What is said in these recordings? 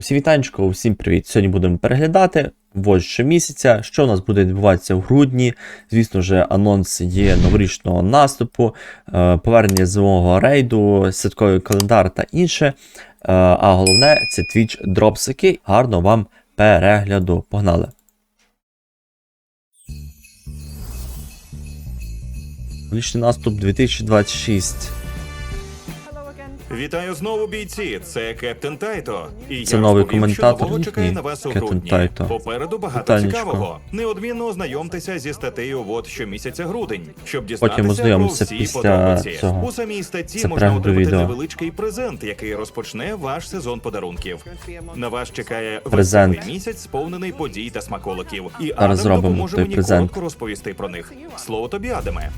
Всі вітанечко, усім привіт! Сьогодні будемо переглядати вводь щомісяця, що у нас буде відбуватися в грудні. Звісно ж, анонс є новорічного наступу, е, повернення зимового рейду, святковий календар та інше. Е, А головне це Twitch дропсики. Гарно вам перегляду. Погнали! Новорічний наступ 2026. Вітаю знову, бійці. Це Кептен Тайто. І Це я новий розповім, коментатор що нового чекає їхній, на вас у Кептен грудні. Тайто. Попереду багато Вітанечко. цікавого. Неодмінно ознайомтеся зі статтею ВОД щомісяця грудень, щоб дізнатися ознайомимося про всі після подробиці. цього. У самій статті Це можна отримати відео. невеличкий презент, який розпочне ваш сезон подарунків. На вас чекає Презент. веселий місяць, сповнений подій та смаколиків. І Зараз Адам зробимо допоможе той мені презент. коротко розповісти про них. Слово тобі, Адаме.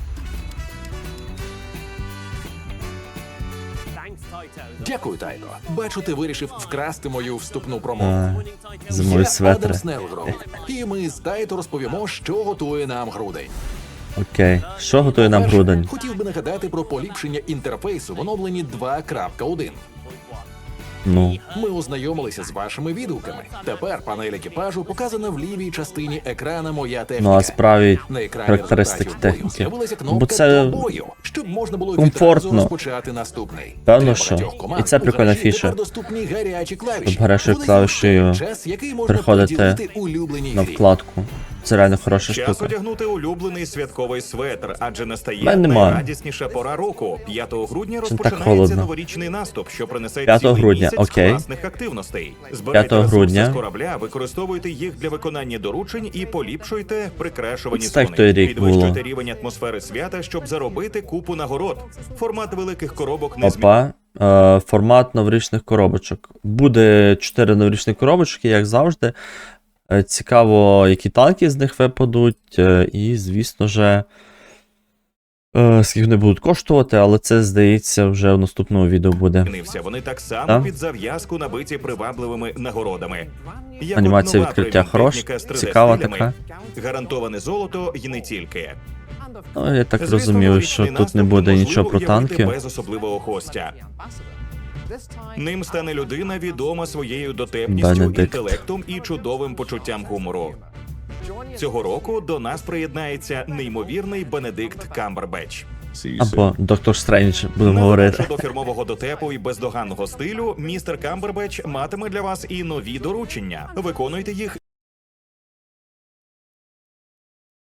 Дякую, Тайто. Бачу, ти вирішив вкрасти мою вступну промову. Зимові Я светри. І ми з Тайто розповімо, що готує нам грудень. Окей. Що готує нам грудень? Хотів би нагадати про поліпшення інтерфейсу в оновленні 2.1. Ну, Ми ознайомилися з вашими відгуками. Тепер панель екіпажу показана в лівій частині екрана Моя техніка. ну а справі На екрані характеристики техніки. з'явилася Бо це бою, щоб можна було комфортно. розпочати наступний. Певно, що. І це прикольна фіша. доступні гарячі клавіші. Щоб гарячою клавішею переходити на вкладку. Це реально хороша Час штука. одягнути улюблений святковий светр, адже настає Мене найрадісніша пора року. 5 грудня так розпочинається холодно. новорічний наступ, що принесе 5 цілий грудня, місяць окей. класних активностей. Збирайте 5 ресурси грудня. з корабля, використовуйте їх для виконання доручень і поліпшуйте прикрашувані Це так зони. той рік Підвищуйте рівень атмосфери свята, щоб заробити купу нагород. Формат великих коробок не змінюється. Опа. Е, формат новорічних коробочок. Буде 4 новорічні коробочки, як завжди. Е, Цікаво, які танки з них випадуть. е, І, звісно же, е, скільки вони будуть коштувати, але це, здається, вже в наступному відео буде. Вони так само Так. під зав'язку набиті привабливими нагородами. Як Анімація відкриття 3D цікава така. Гарантоване золото і не тільки. Ну, я так розумію, що тут не буде нічого про танки. без особливого гостя. Ним стане людина, відома своєю дотепністю, інтелектом і чудовим почуттям гумору. Цього року до нас приєднається неймовірний Бенедикт Камбербеч. Або Доктор Стрендж, будемо говорити. до фірмового дотепу і бездоганного стилю, містер Камбербеч матиме для вас і нові доручення. Виконуйте їх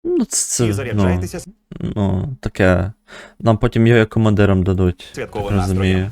Ну, це, і ну, заряджайтеся ну, таке. Нам потім його як командиром дадуть. Так святковим розумію.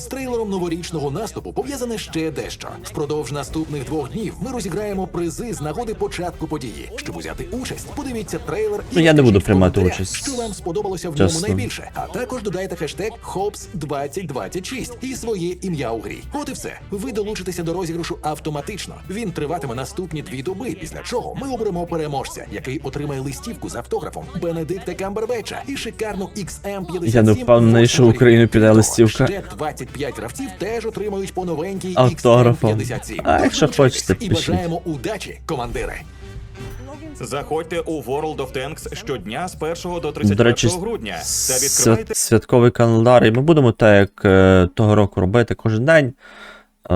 З трейлером новорічного наступу пов'язане ще дещо. Впродовж наступних двох днів ми розіграємо призи з нагоди початку події. Щоб узяти участь, подивіться трейлер і Ну, я не буду приймати участь. Що вам сподобалося в ньому найбільше? А також додайте хештег HOPS2026 і своє ім'я у грі. От і все. Ви долучитеся до розіграшу автоматично. Він триватиме наступні дві доби, після чого ми оберемо переможця, який отримає листівку з автографом Бенедикта Камбербеча і шикарну XM57 Я не впевнений, що в Україну піде листівка. Ще 25 гравців теж отримають по новенькій Автографом. XM57. А, якщо хочете, і пишіть. бажаємо удачі, командири. Заходьте у World of Tanks щодня з 1 до До 31 речі, грудня та свят- відкривайте святковий календар. І ми будемо так, як е, того року робити кожен день. Е,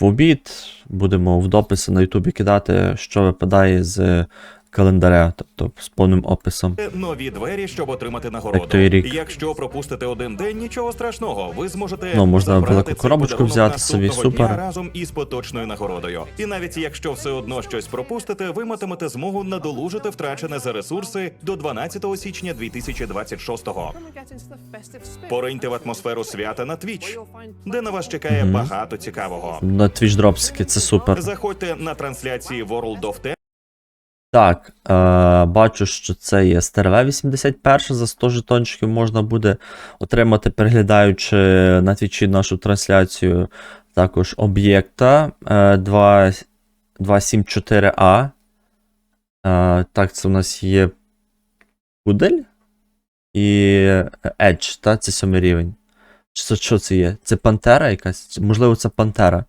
в обід будемо в дописи на Ютубі кидати, що випадає з календаря, тобто з повним описом. нові двері, щоб отримати нагороду. рік. Якщо пропустите один день, нічого страшного. Ви зможете Ну, можна велику коробочку взяти собі, супер. разом із поточною нагородою. І навіть якщо все одно щось пропустите, ви матимете змогу надолужити втрачене за ресурси до 12 січня 2026-го. Пориньте в атмосферу свята на Twitch, де на вас чекає багато цікавого. На Twitch дропсики, це супер. Заходьте на трансляції World of Tanks Так, е, бачу, що це є стерве 81 за 100 жетончиків можна буде отримати, переглядаючи на твічі нашу трансляцію. Також об'єкта е, 274А. Е, так, це у нас є Пудель і Edge, та, це сьомий рівень. Чи що це є? Це Пантера якась? Можливо, це Пантера.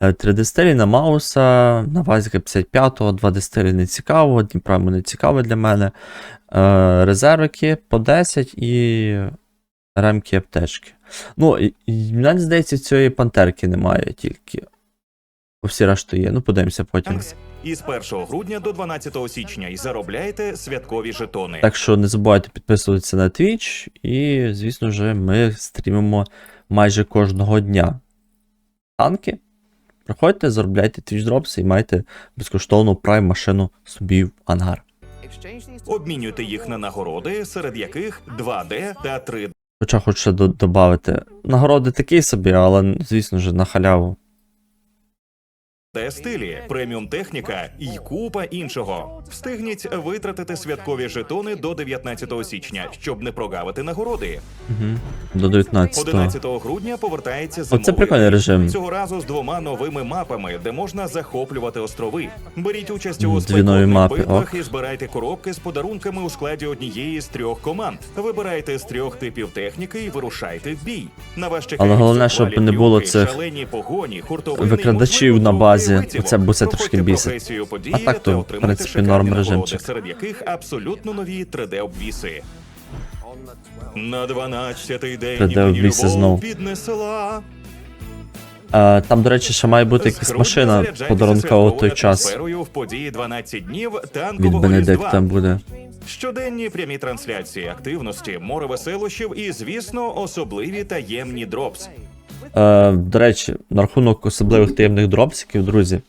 3D на Мауса, на Вазіка 55-го, 2D стилі не цікаво, Дніпра не цікаве для мене. Е, резервики по 10 і ремки аптечки. Ну, і, і, мені здається, цієї пантерки немає тільки. Бо всі решта є. Ну, подивимося потім. Із 1 грудня до 12 січня і заробляйте святкові жетони. Так що не забувайте підписуватися на Twitch, і, звісно ж, ми стрімимо майже кожного дня. Танки. Приходьте, заробляйте твіч Drops і майте безкоштовну прайм машину собі в ангар. Обмінюйте їх на нагороди, серед яких 2D та 3D Хоча хочу ще додати. Нагороди такі собі, але, звісно ж, на халяву. Стилі, преміум техніка і купа іншого. Встигніть витратити святкові жетони до 19 січня, щоб не прогавити нагороди. Угу. До 19-го. 11 грудня повертається зимовий Оце прикольний режим. Цього разу з двома новими мапами, де можна захоплювати острови. Беріть участь у спекотних мапи, битвах і збирайте коробки з подарунками у складі однієї з трьох команд. Вибирайте з трьох типів техніки і вирушайте в бій. На вас чекають Але головне, щоб не було цих шалені погоні, викрадачів на базі. Витівок. Оце бусе трошки бісить. А так то, в принципі, норм режимчик. серед яких абсолютно нові 3D-обвіси. На 12-й день 3D мені обвіси любов знов. піднесла. Е, там, до речі, ще має бути якась машина подарункова у той час. в події 12 днів Від танкового Бенедикта різдва. буде. Щоденні прямі трансляції активності, море веселощів і, звісно, особливі таємні дропс. Е, до речі, на рахунок особливих таємних дропсиків, друзі.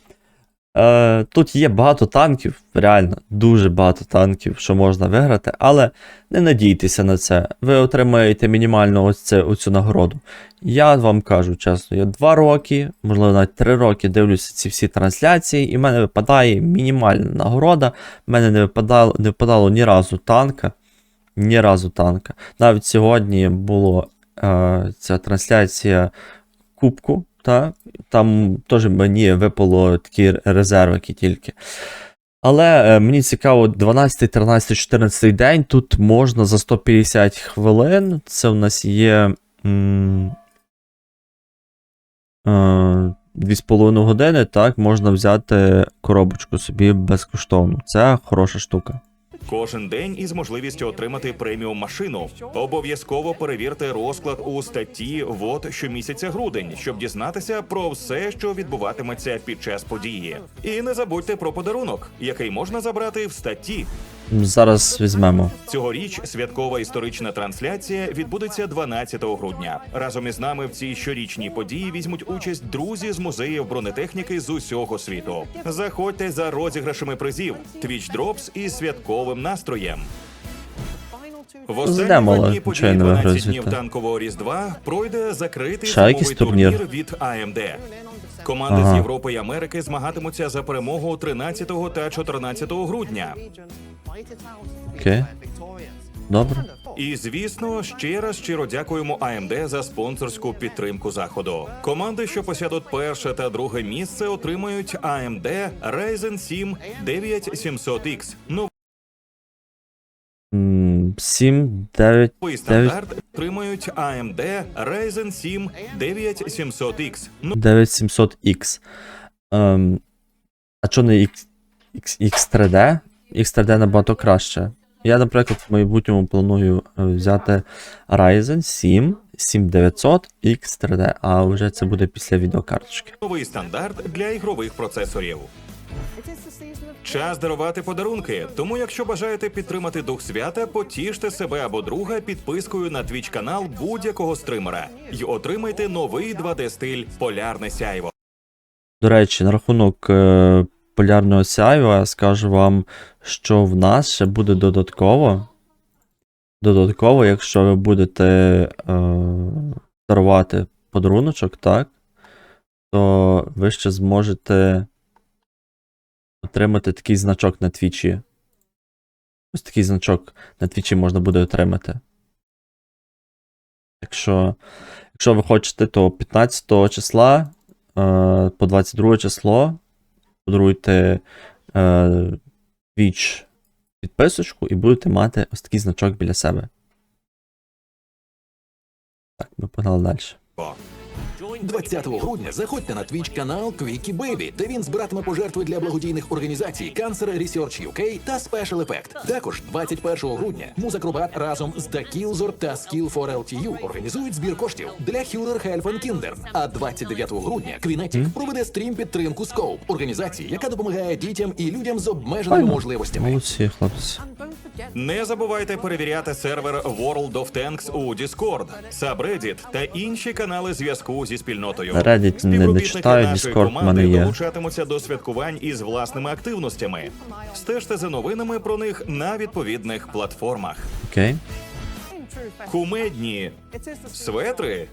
Е, тут є багато танків, реально, дуже багато танків, що можна виграти, але не надійтеся на це. Ви отримаєте мінімально ось це, оцю нагороду. Я вам кажу чесно, я два роки, можливо, навіть три роки дивлюся ці всі трансляції, і в мене випадає мінімальна нагорода. В мене не випадало, не випадало ні разу танка. Ні разу танка. Навіть сьогодні була е, ця трансляція кубку, та? там теж мені випало такі резервики тільки. Але е, мені цікаво, 12, 13, 14 день тут можна за 150 хвилин. Це у нас є. М, е, 2,5 години, так, можна взяти коробочку собі безкоштовно. Це хороша штука. Кожен день із можливістю отримати преміум машину. Обов'язково перевірте розклад у статті ВОД щомісяця грудень, щоб дізнатися про все, що відбуватиметься під час події. І не забудьте про подарунок, який можна забрати в статті. Зараз візьмемо. Цьогоріч святкова історична трансляція відбудеться 12 грудня. Разом із нами в цій щорічній події візьмуть участь друзі з музеїв бронетехніки з усього світу. Заходьте за розіграшами призів, Twitch Drops із святковим настроєм. В останні події 12 днів танкового різдва пройде закритий зимовий турнір? від AMD. Команди Ага. з Європи і Америки змагатимуться за перемогу 13 та 14 грудня. Окей. Добре. І звісно, ще раз щиро дякуємо AMD за спонсорську підтримку заходу. Команди, що посядуть перше та друге місце, отримають AMD Ryzen 7 9700X. Новий 7, 9, 9. стандарт отримають AMD Ryzen 7 9700X. 9700X. Ем, а чого не X, X, X3D? X3D набагато краще. Я, наприклад, в майбутньому планую е, взяти Ryzen 7 7900 X3D, а вже це буде після відеокарточки. Новий стандарт для ігрових процесорів. Час дарувати подарунки. Тому, якщо бажаєте підтримати дух свята, потіште себе або друга підпискою на твіч канал будь-якого стримера і отримайте новий 2D стиль Полярне сяйво. До речі, на рахунок е, полярного сяйва скажу вам, що в нас ще буде додатково. Додатково, якщо ви будете е, дарувати подаруночок, так, то ви ще зможете отримати такий значок на твічі. Ось такий значок на твічі можна буде отримати. Якщо, якщо ви хочете, то 15 числа е, по 22 число подаруйте е, Twitch підписочку і будете мати ось такий значок біля себе. Так, ми погнали далі. 20 грудня заходьте на твіч канал Quickie Baby, де він збиратиме пожертви для благодійних організацій Cancer Research UK та Special Effect. Також 21 грудня музакробат разом з The Killzor та Skill for LTU організують збір коштів для Hewler Health and Kindern. А 29 грудня Квінетік проведе стрім підтримку Scope, організації, яка допомагає дітям і людям з обмеженими Файно. можливостями. Молодці, хлопці. Не забувайте перевіряти сервер World of Tanks у Discord, Subreddit та інші канали зв'язку зі спільнотою. Reddit не нашої Discord в мене є. долучатимуться до святкувань із власними активностями. Стежте за новинами про них на відповідних платформах. Окей. Кумедні светри.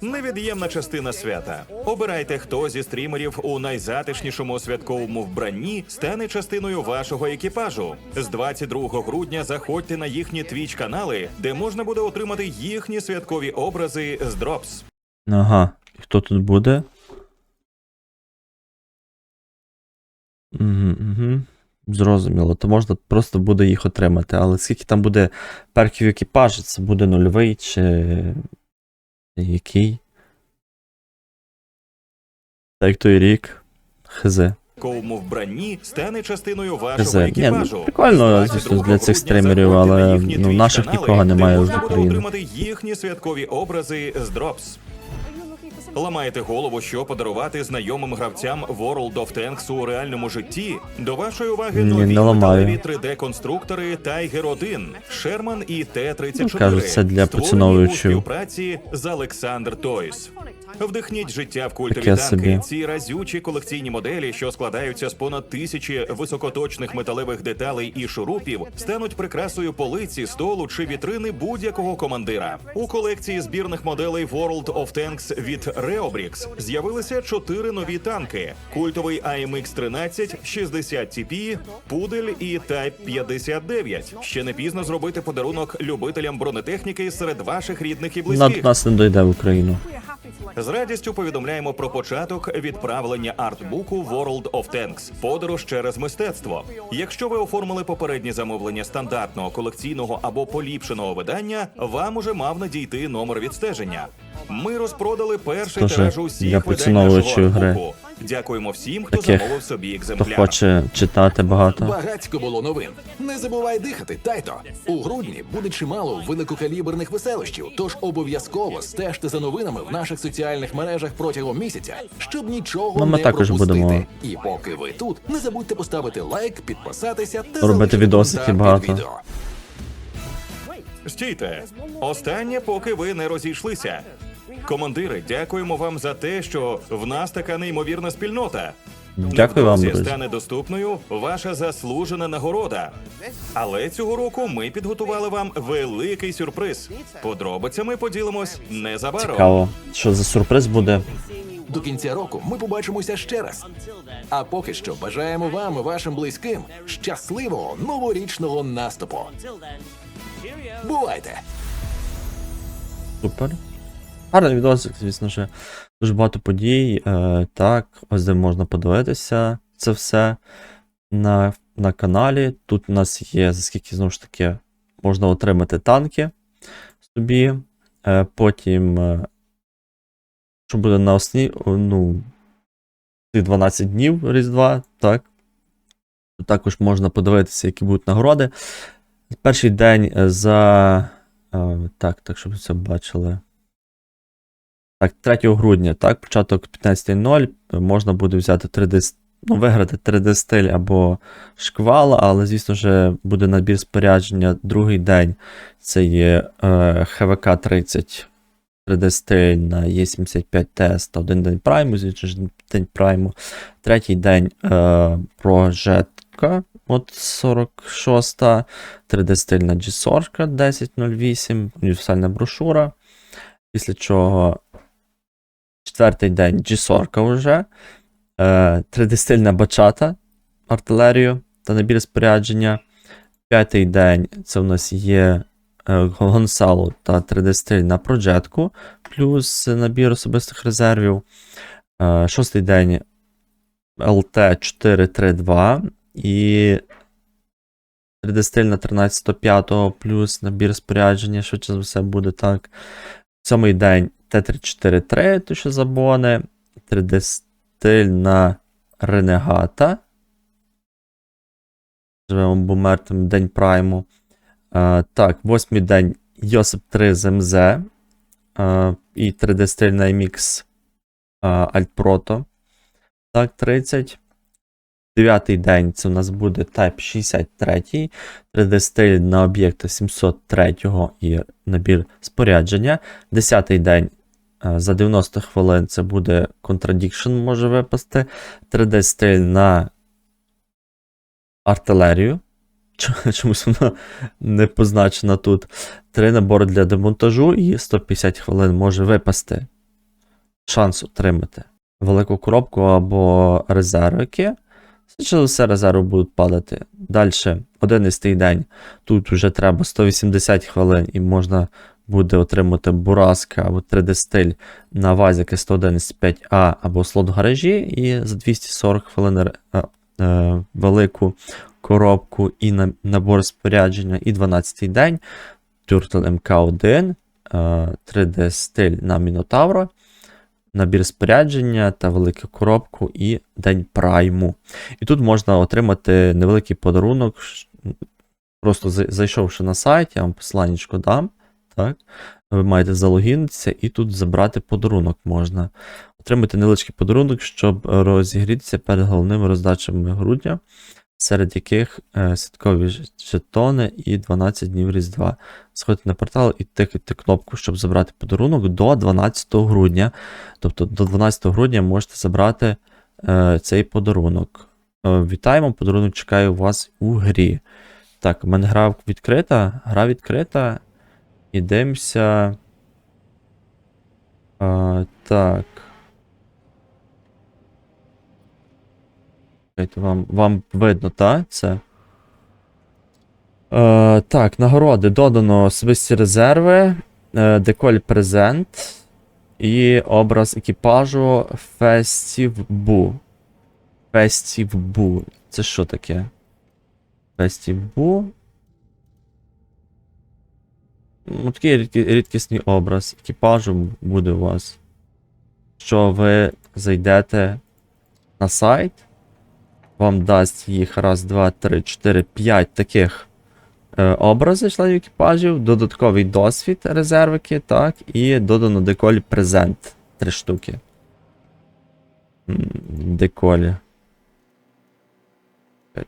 Невід'ємна частина свята. Обирайте, хто зі стрімерів у найзатишнішому святковому вбранні стане частиною вашого екіпажу. З 22 грудня заходьте на їхні твіч канали, де можна буде отримати їхні святкові образи з Drops. Ага. І Хто тут буде? Угу, угу. Зрозуміло, то можна просто буде їх отримати. Але скільки там буде перків екіпажу, це буде нульовий чи який? Так як той рік. Хз. Святковому вбранні стане частиною вашого Хз. Ні, ну, прикольно, звісно, для цих стримерів, але ну, наших канали, нікого немає можна з буде отримати їхні святкові образи з Drops. Ламаєте голову, що подарувати знайомим гравцям World of Tanks у реальному житті. До вашої уваги Ні, нові не ламаю. металеві 3D-конструктори Tiger 1, Sherman і Т-34. Ну, кажуть, це для створені поціновувачів. співпраці з Alexander Toys. Вдихніть життя в культові Таке танки. собі. Ці разючі колекційні моделі, що складаються з понад тисячі високоточних металевих деталей і шурупів, стануть прикрасою полиці, столу чи вітрини будь-якого командира. У колекції збірних моделей World of Tanks від Reobrix з'явилися чотири нові танки: культовий AMX 13, 60 TP, Пудель і Type 59. Ще не пізно зробити подарунок любителям бронетехніки серед ваших рідних і близьких. до нас не дойде в Україну. З радістю повідомляємо про початок відправлення артбуку World of Tanks. Подорож через мистецтво. Якщо ви оформили попереднє замовлення стандартного колекційного або поліпшеного видання, вам уже мав надійти номер відстеження. Ми розпродали перший Тож, тираж усіх видань нашого артбуку. Дякуємо всім, хто Таких, замовив собі Хто екземпляр. хоче читати багато. Багатько було новин. Не забувай дихати, тайто. У грудні буде чимало великокаліберних веселощів, тож обов'язково стежте за новинами в наших соціальних мережах протягом місяця, щоб нічого Ну, ми не також пропустити. будемо- І поки ви тут, не забудьте поставити лайк, підписатися та Робити залишити відосики коментар під багато. відео. Стійте. Останнє, поки ви не розійшлися. Командири, дякуємо вам за те, що в нас така неймовірна спільнота. Дякую вам, друзі. стане доступною ваша заслужена нагорода. Але цього року ми підготували вам великий сюрприз. Подробицями поділимось незабаром. Цікаво, що за сюрприз буде. До кінця року ми побачимося ще раз. А поки що бажаємо вам і вашим близьким щасливого новорічного наступу. Бувайте! Супер. Гарний відосик, звісно ж. Дуже багато подій. Е, так, ось де можна подивитися це все на, на каналі. Тут у нас є, за скільки знову ж таки, можна отримати танки собі. Е, потім, е, що буде на осні, о, ну, ці 12 днів Різдва, так. Тут також можна подивитися, які будуть нагороди. Перший день е, за. е, так, так, щоб це бачили. Так, 3 грудня, так, початок 15.00 можна буде взяти 3D, ну, виграти 3D стиль або шквал, але, звісно ж, буде набір спорядження другий день. Це є е, ХВК 30 3D стиль на Е75 тест, один день прайму, звісно день прайму. Третій день е, прожетка, от 46, 3D стиль на G40 1008, універсальна брошура. Після чого четвертий день G40 вже. Е, 3D-стильна бачата, артилерію та набір спорядження. П'ятий день це в нас є е, Гонсало та 3D-стиль на проджетку, плюс набір особистих резервів. Е, шостий день LT 432 і 3D-стиль на 13.05 плюс набір спорядження, швидше за все буде так. Сьомий день Т343, то що забони, 3D стиль на Ренегата. Живемо бумертим день прайму. Е, так, восьмий день Йосип 3 з МЗ. І 3D стиль на MX Alt Так, 30. Дев'ятий день це у нас буде Type 63, 3D стиль на об'єкта 703 і набір спорядження. Десятий день за 90 хвилин це буде Contradiction може випасти. 3D стиль на артилерію. Чомусь воно не позначено тут. Три набори для демонтажу і 150 хвилин може випасти. Шанс отримати велику коробку або резервики. За все, резерви будуть падати. Далі, 11 день. Тут вже треба 180 хвилин і можна буде отримати бураска або 3D-стиль на вазіки 111.5А або слот в гаражі, і за 240 хвилин е, е, велику коробку і на, набор спорядження. І 12-й день. Turtle MK1, е, 3D-стиль на Мінотавра набір спорядження та велику коробку і день прайму. І тут можна отримати невеликий подарунок. Просто зайшовши на сайт, я вам посланнячко дам. Так? Ви маєте залогінитися і тут забрати подарунок можна. Отримати невеличкий подарунок, щоб розігрітися перед головними роздачами грудня, серед яких е, святкові жетони і 12 днів Різдва. Сходите на портал і тикайте кнопку, щоб забрати подарунок до 12 грудня. Тобто до 12 грудня можете забрати е, цей подарунок. Е, вітаємо, подарунок чекає вас у грі. Так, у мене гра відкрита. Гра відкрита. Ідемося. Е, так. Вам, вам видно, так? Це. Е, так, нагороди додано особисті резерви, е, деколь презент і образ екіпажу Фестівбу. Фестівбу. Це що таке? Фестівбу. Ну, такий рідкі- рідкісний образ екіпажу буде у вас. Що ви зайдете на сайт, вам дасть їх раз, два, три, чотири, п'ять таких е, образи членів екіпажів, додатковий досвід резервики, так, і додано деколь презент. Три штуки. Деколі.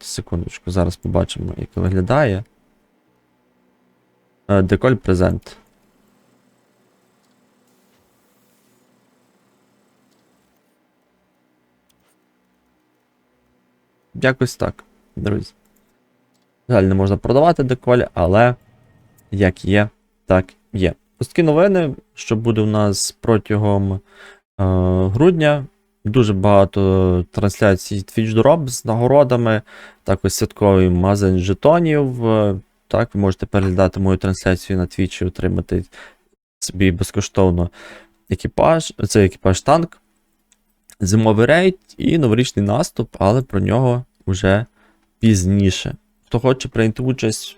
Секундочку, зараз побачимо, як виглядає. Е, Деколь презент. Якось так, друзі. Жаль, не можна продавати деколь, але як є, так є. Ось такі новини, що буде у нас протягом е, грудня. Дуже багато трансляцій Twitch Drop з нагородами, також святковий магазин жетонів. Так, ви можете переглядати мою трансляцію на Twitch і отримати собі безкоштовно екіпаж, це екіпаж танк, зимовий рейд і новорічний наступ, але про нього вже пізніше. Хто хоче прийняти участь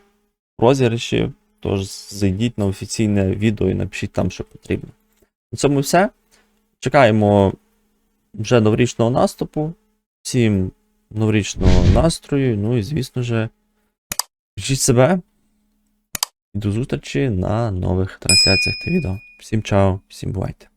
в розіграші, тож зайдіть на офіційне відео і напишіть там, що потрібно. На цьому все. Чекаємо вже новорічного наступу. Всім новорічного настрою. Ну і, звісно же, бережіть себе. І до зустрічі на нових трансляціях та відео. Всім чао, всім бувайте.